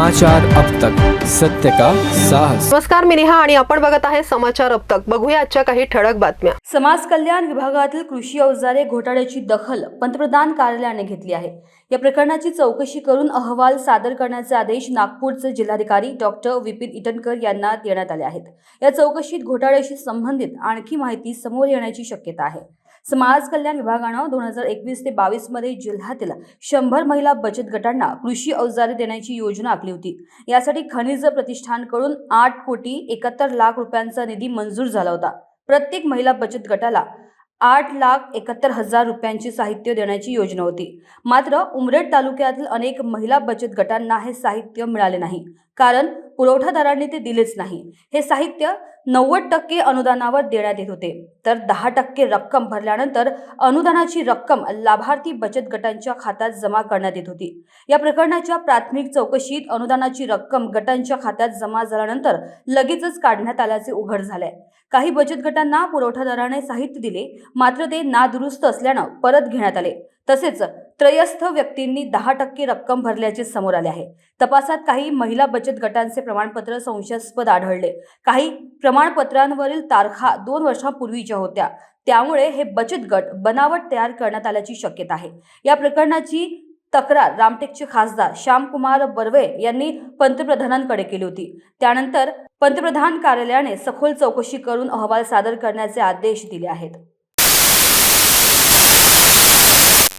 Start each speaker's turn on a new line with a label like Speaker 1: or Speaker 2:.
Speaker 1: समाचार अब तक। सत्य का साहस।
Speaker 2: नमस्कार मी नेहा आणि आपण बघत आहे समाचार अब तक. बघूया आजच्या काही ठळक बातम्या.
Speaker 3: समाज कल्याण विभागातील कृषी अवजारे घोटाळ्याची दखल पंतप्रधान कार्यालयाने घेतली आहे. या प्रकरणाची चौकशी करून अहवाल सादर करण्याचे आदेश नागपूरचे जिल्हाधिकारी डॉक्टर विपिन इटनकर यांना देण्यात आले आहेत. या चौकशीत घोटाळ्याशी संबंधित आणखी माहिती समोर येण्याची शक्यता आहे. समाज कल्याण विभागानं दोन हजार एकवीस ते बावीसमध्ये जिल्ह्यातील शंभर महिला बचत गटांना कृषी अवजारे देण्याची योजना आखली होती. यासाठी खनिज प्रतिष्ठानकडून आठ कोटी एकाहत्तर लाख रुपयांचा निधी मंजूर झाला होता. प्रत्येक महिला बचत गटाला आठ लाख एकाहत्तर हजार रुपयांचे साहित्य देण्याची योजना होती. मात्र उमरेड तालुक्यातील अनेक महिला बचत गटांना हे साहित्य मिळाले नाही. कारण पुरवठादारांनी ते दिलेच नाही. हे साहित्य नव्वद टक्के अनुदानावर देण्यात येत होते. तर दहा टक्के रक्कम भरल्यानंतर अनुदानाची रक्कम लाभार्थी बचत गटांच्या खात्यात जमा करण्यात येत होती. या प्रकरणाच्या प्राथमिक चौकशीत अनुदानाची रक्कम गटांच्या खात्यात जमा झाल्यानंतर लगेचच काढण्यात आल्याचे उघड झाले काही बचत गटांना पुरवठादाराने साहित्य दिले मात्र ते नादुरुस्त असल्यानं परत घेण्यात आले. तसेच त्रयस्थ व्यक्तींनी दहा टक्के रक्कम भरल्याचे समोर आले आहे. तपासात काही महिला बचत गटांचे प्रमाणपत्र संशयास्पद आढळले. काही प्रमाणपत्रांवरील तारखा दोन वर्षांपूर्वीच्या होत्या. त्यामुळे हे बचत गट बनावट तयार करण्यात आल्याची शक्यता आहे. या प्रकरणाची तक्रार रामटेकचे खासदार श्यामकुमार बर्वे यांनी पंतप्रधानांकडे केली होती. त्यानंतर पंतप्रधान कार्यालयाने सखोल चौकशी करून अहवाल सादर करण्याचे आदेश दिले आहेत.